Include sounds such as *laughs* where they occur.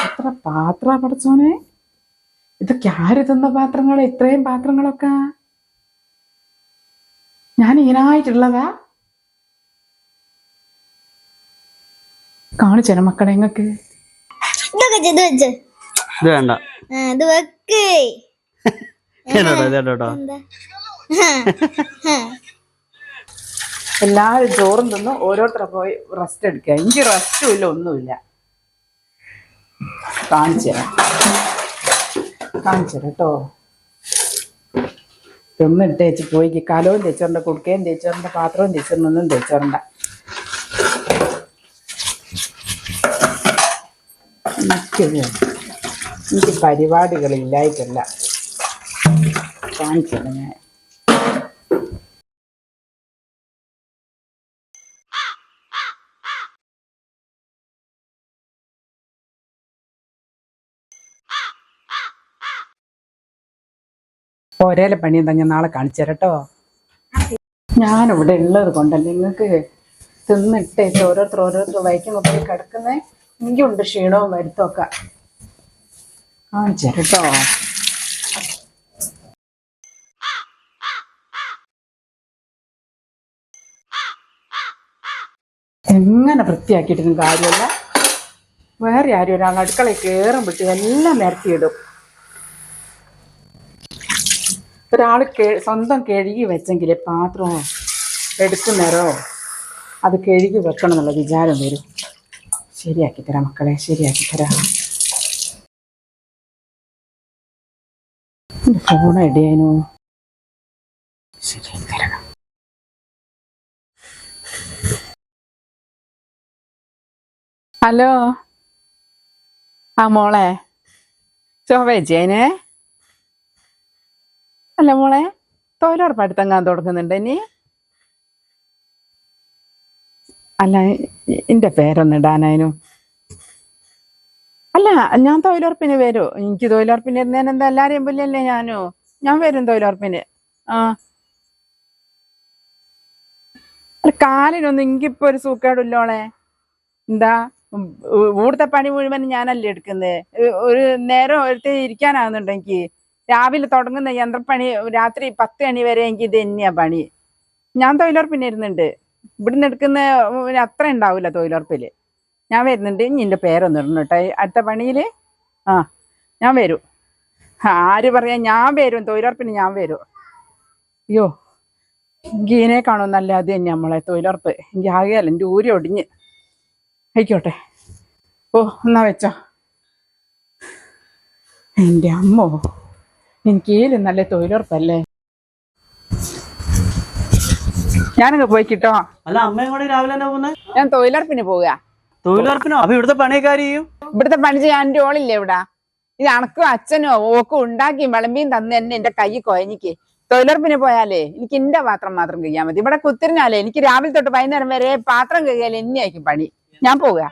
എത്ര പാത്ര പഠിച്ചോനെ ഇതൊക്കെ ആര് തന്ന പാത്രങ്ങൾ? ഇത്രയും പാത്രങ്ങളൊക്കെ? ഞാൻ ഇതിനായിട്ടുള്ളതാ കാണിച്ചേനെ മക്കളെ എങ്ങക്ക് എല്ലാരും വെച്ച് ഇത് വേണ്ട. ആ, ഇത് വെക്ക്. *laughs* എല്ലാവരും ചോറും തിന്ന് ഓരോരുത്തരെ പോയി റെസ്റ്റ് എടുക്കുക. എനിക്ക് റെസ്റ്റും ഇല്ല ഒന്നുമില്ല. കാണിച്ചു തരാം കാണിച്ചു തരാം കേട്ടോ. തിന്നിട്ട് തേച്ച് പോയി കലവും തേച്ചോണ്ട കുടുക്കയും തേച്ചോണ്ട പാത്രവും തേച്ചോണ്ടൊന്നും തേച്ചോണ്ട എനിക്കത് എനിക്ക് പരിപാടികളില്ലായിട്ടല്ല കാണിച്ചു തരാം ഞാൻ. ഒരേലെ പണി എന്താ? ഞാൻ നാളെ കാണിച്ചു തരട്ടോ ഞാനിവിടെ ഉള്ളത് കൊണ്ടല്ലേ നിങ്ങൾക്ക് തിന്നിട്ട് ഓരോരുത്തർ ഓരോരുത്തർ വൈക്കുമ്പോൾ പോയി കിടക്കുന്നേ. എനിക്കുണ്ട് ക്ഷീണവും വരുത്തൊക്കെ കാണിച്ചു തരട്ടോ എങ്ങനെ വൃത്തിയാക്കിയിട്ടൊന്നും കാര്യമല്ല. വേറെ ആരും ഒരാൾ അടുക്കളയിൽ കയറുമ്പോഴത്തേക്കും എല്ലാം നിരത്തിയിടും. ഒരാൾ സ്വന്തം കഴുകി വെച്ചെങ്കിൽ പാത്രമോ എടുക്കുന്നേരോ അത് കഴുകി വെക്കണം എന്നുള്ള വിചാരം വരും. ശരിയാക്കി തരാം മക്കളെ ശരിയാക്കി തരാം. ഫോൺ ശരിയാക്കി ഹലോ? ആ മോളെ ചൊവ്വേച്ചേനെ അല്ല മോളെ തൊഴിലുറപ്പായിട്ട് തങ്ങാൻ തുടങ്ങുന്നുണ്ട്. ഇനി അല്ല എന്റെ പേരൊന്ന് ഇടാനായിരുന്നു അല്ല ഞാൻ തൊഴിലുറപ്പിന് വരൂ. എനിക്ക് തൊഴിലുറപ്പിന് ഇരുന്നേന് എന്താ എല്ലാരെയും പുല്ലല്ലേ ഞാനോ? ഞാൻ വരും തൊഴിലുറപ്പിന്. ആ. കാലിനൊന്നും എനിക്കിപ്പോ ഒരു സൂക്കേടില്ലോളെ എന്താ ഇവിടുത്തെ പണി മുഴുവൻ ഞാനല്ലേ എടുക്കുന്നത് ഒരു നേരം ഒരുത്തി ഇരിക്കാനാകുന്നുണ്ട് രാവിലെ തുടങ്ങുന്ന യന്ത്രപ്പണി രാത്രി പത്ത് മണി വരെ എനിക്ക് ഇത് തന്നെയാ പണി. ഞാൻ തൊഴിലുറപ്പിന് ഇരുന്നുണ്ട് ഇവിടുന്ന് എടുക്കുന്ന അത്ര ഉണ്ടാവില്ല തൊഴിലുറപ്പിൽ. ഞാൻ വരുന്നുണ്ട്. എന്റെ പേരൊന്നും ഇടണം കേട്ടോ. അടുത്ത പണിയിൽ ആ ഞാൻ വരും. ആര് പറയാ ഞാൻ വരും. തൊഴിലുറപ്പിന് ഞാൻ വരും. അയ്യോ ഇതിനെ കാണുമെന്നല്ല അത് തന്നെ നമ്മളെ തൊഴിലുറപ്പ്. എനിക്ക് ആകെയല്ല എന്റെ ഊരി ഒടിഞ്ഞ്. ആയിക്കോട്ടെ. ഓ എന്നാ വെച്ചോ. എന്റെ അമ്മോ. എനിക്ക് ഏലും നല്ല തൊഴിലുറപ്പല്ലേ? ഞാനങ്ങ് പോയി കിട്ടോ അല്ല അമ്മയും കൂടെ രാവിലെ തന്നെ പോകുന്നത് ഞാൻ തൊഴിലുറപ്പിന് പോവുക തൊഴിലുറപ്പിനോ? അപ്പൊ ഇവിടുത്തെ പണിക്കാരി ചെയ്യും? ഇവിടുത്തെ പണി ചെയ്യാൻ എന്റെ ഓളില്ലേ ഇവിടെ? ഇത് അണക്കും അച്ഛനോ ഓക്കും ഉണ്ടാക്കിയും വിളമ്പിയും തന്ന് എന്നെ എന്റെ കൈ കൊയഞ്ഞിക്ക്. തൊഴിലുറപ്പിന് പോയാലേ എനിക്ക് എന്റെ പാത്രം മാത്രം കഴിയാൻ മതി. ഇവിടെ കുത്തിരിഞ്ഞാലേ എനിക്ക് രാവിലെ തൊട്ട് വൈകുന്നേരം വരെ പാത്രം കഴിയാലേ എന്നെയായിരിക്കും പണി. ഞാൻ പോവുക